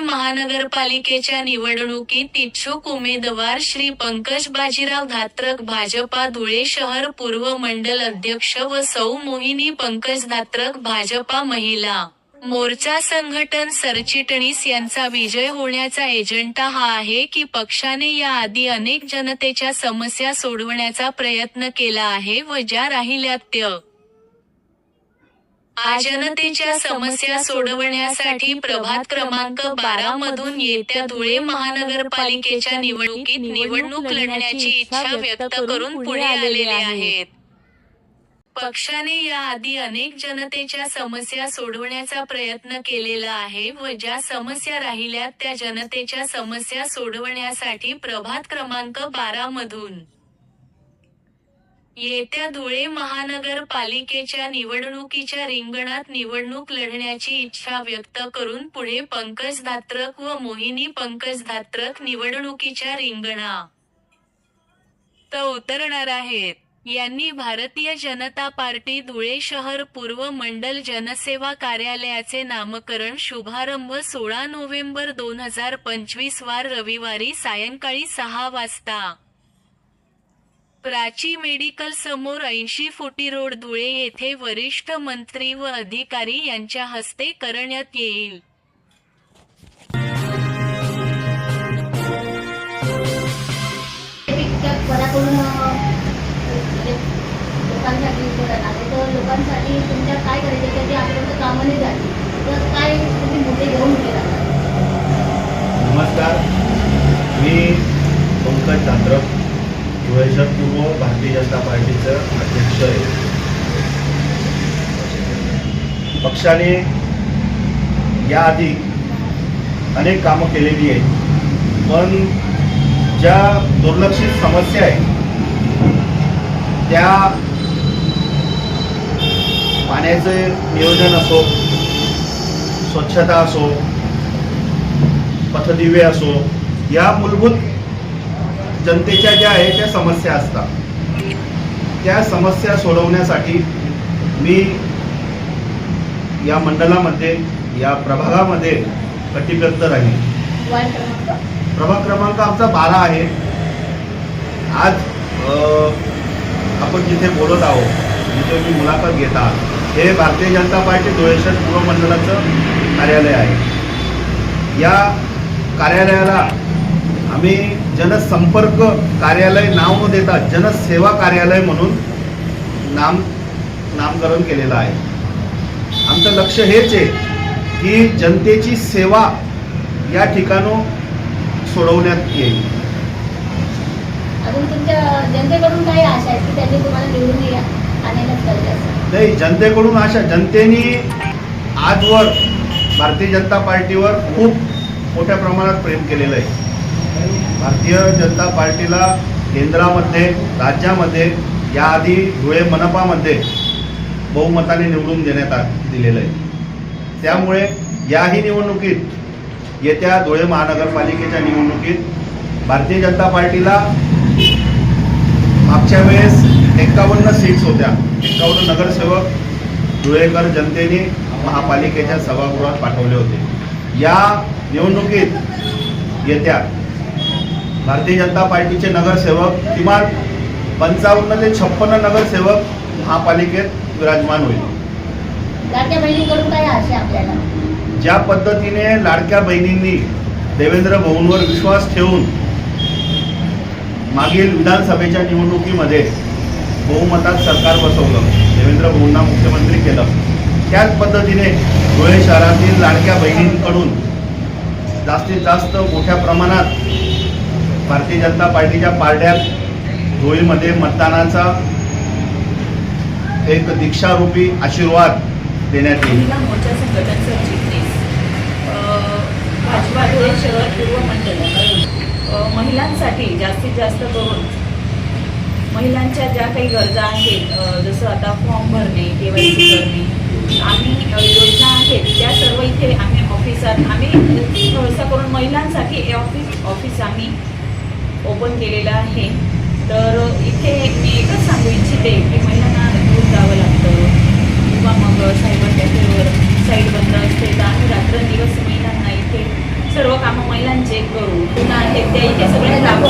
महानगरपालिकेच्या निवडणुकीत इच्छुक उमेदवार श्री पंकज बाजीराव धात्रक भाजपा धुळे शहर पूर्व मंडल अध्यक्ष व सौ मोहिनी पंकज धात्रक भाजपा महिला मोर्चा संघटन सरचिटणीस यांचा विजय होण्याचा एजंडा हा आहे की पक्षाने याआधी अनेक जनतेच्या समस्या सोडवण्याचा प्रयत्न केला आहे व ज्या राहिल्या त्या जनतेच्या समस्या सोडवण्यासाठी प्रभात क्रमांक बारा मधून येत्या धुळे महानगरपालिकेच्या निवडणुकीत निवडणूक लढण्याची इच्छा व्यक्त करून पुढे आलेले आहेत. पक्षाने याआधी अनेक जनतेच्या समस्या सोडवण्याचा प्रयत्न केलेला आहे व ज्या समस्या राहिल्या त्या जनतेच्या समस्या सोडवण्यासाठी प्रभात क्रमांक बारा मधून येत्या धुळे महानगरपालिकेच्या निवडणुकीच्या रिंगणात निवडणूक लढण्याची इच्छा व्यक्त करून पुढे पंकज धात्रक व मोहिनी पंकज धात्रक निवडणुकीच्या रिंगणा. त उतरणार आहेत. यांनी भारतीय जनता पार्टी धुळे शहर पूर्व मंडल जनसेवा कार्यालयाचे नामकरण शुभारंभ सोळा नोव्हेंबर दोन हजार पंचवीस वार रविवारी सायंकाळी सहा वाजता. प्राची मेडिकल समोर ऐंशी फुटी रोड धुळे येथे वरिष्ठ मंत्री व अधिकारी यांच्या हस्ते करण्यात येईल. लोकांसाठी तर लोकांसाठी तुमच्या काय करायचे ते आतापर्यंत कामं नाही झाली तर काय तुम्ही मुद्दे घेऊन केला नमस्कार मी पंकज चांद्रप पूर्व भारतीय जनता पार्टीचं अध्यक्ष आहे पक्षाने याआधी अनेक कामं केलेली आहेत. पण ज्या दुर्लक्षित समस्या आहेत त्या पाण्याचे नियोजन असो स्वच्छता असो पथदिवे असो या मूलभूत जनतेच्या ज्या आहे त्या समस्या असतात. त्या समस्या सोडवण्यासाठी मी या मंडळामध्ये या प्रभागामध्ये कटिबद्ध राहील प्रभाग क्रमांक आमचा बारा आहे. आज आपण जिथे बोलत आहोत जिथे मी मुलाखत घेत आहात हे भारतीय जनता पार्टी धुळेश्वर पूर्व मंडळाचं कार्यालय आहे. या कार्यालयाला आम्ही जनसंपर्क कार्यालय नाव न देता जनसेवा कार्यालय म्हणून नाम नामकरण केलेलं आहे. आमचं लक्ष हेच आहे की जनतेची सेवा या ठिकाणं सोडवण्यात येईल. जनतेकडून आशा नाही जनतेकडून अशा जनतेने आजवर भारतीय जनता पार्टीवर खूप मोठ्या प्रमाणात प्रेम केलेलं आहे. भारतीय जनता पार्टीला केंद्रामध्ये राज्यामध्ये याआधी धुळे मनपामध्ये बहुमताने निवडून देण्यात आ दिलेलं आहे. त्यामुळे याही निवडणुकीत येत्या धुळे महानगरपालिकेच्या निवडणुकीत भारतीय जनता पार्टीला मागच्या वेळेस एक्कावन्न सीट्स होत्या. एक्कावन्न नगरसेवक धुळेकर जनतेने महापालिकेच्या सभागृहात पाठवले होते. या निवडणुकीत येत्या भारतीय जनता पार्टीचे नगरसेवक किमान पंचावन्न ते छप्पन्न नगरसेवक महापालिकेत विराजमान होईल. लाडक्या बहिणीकडून काय आशा आपल्याला? ज्या पद्धतीने लाडक्या बहिणींनी देवेंद्र भाऊंवर विश्वास ठेवून मागील विधानसभेच्या निवडणुकीमध्ये बहुमतात सरकार बसवलं देवेंद्र भाऊंना मुख्यमंत्री केलं त्याच पद्धतीने धुळे शहरातील लाडक्या बहिणींकडून जास्तीत जास्त मोठ्या प्रमाणात भारतीय जनता पार्टीच्या पारड्यात धुळीमध्ये मतदानाचा एक दीक्षारूपी आशीर्वाद देण्यात येईल. मोर्चा भाजपा धुळे शहर पूर्व मंडळ महिलांसाठी जास्तीत जास्त करून महिलांच्या ज्या काही गरजा आहेत जसं आता फॉर्म भरणे केवायसी करणे आम्ही योजना आहेत त्या सर्व इथे आम्ही ऑफिसात आम्ही सहसा करून महिलांसाठी ऑफिस ऑफिस आम्ही ओपन केलेलं आहे. तर इथे मी एकच सांगू इच्छिते की महिलांना दूर जावं लागतं. किंवा मग सायबर कॅफेवर साईड बंद असते. तर आम्ही रात्रंदिवस महिलांना इथे सर्व कामं महिलांचे करू. पुन्हा हे त्या इथे सगळे कामं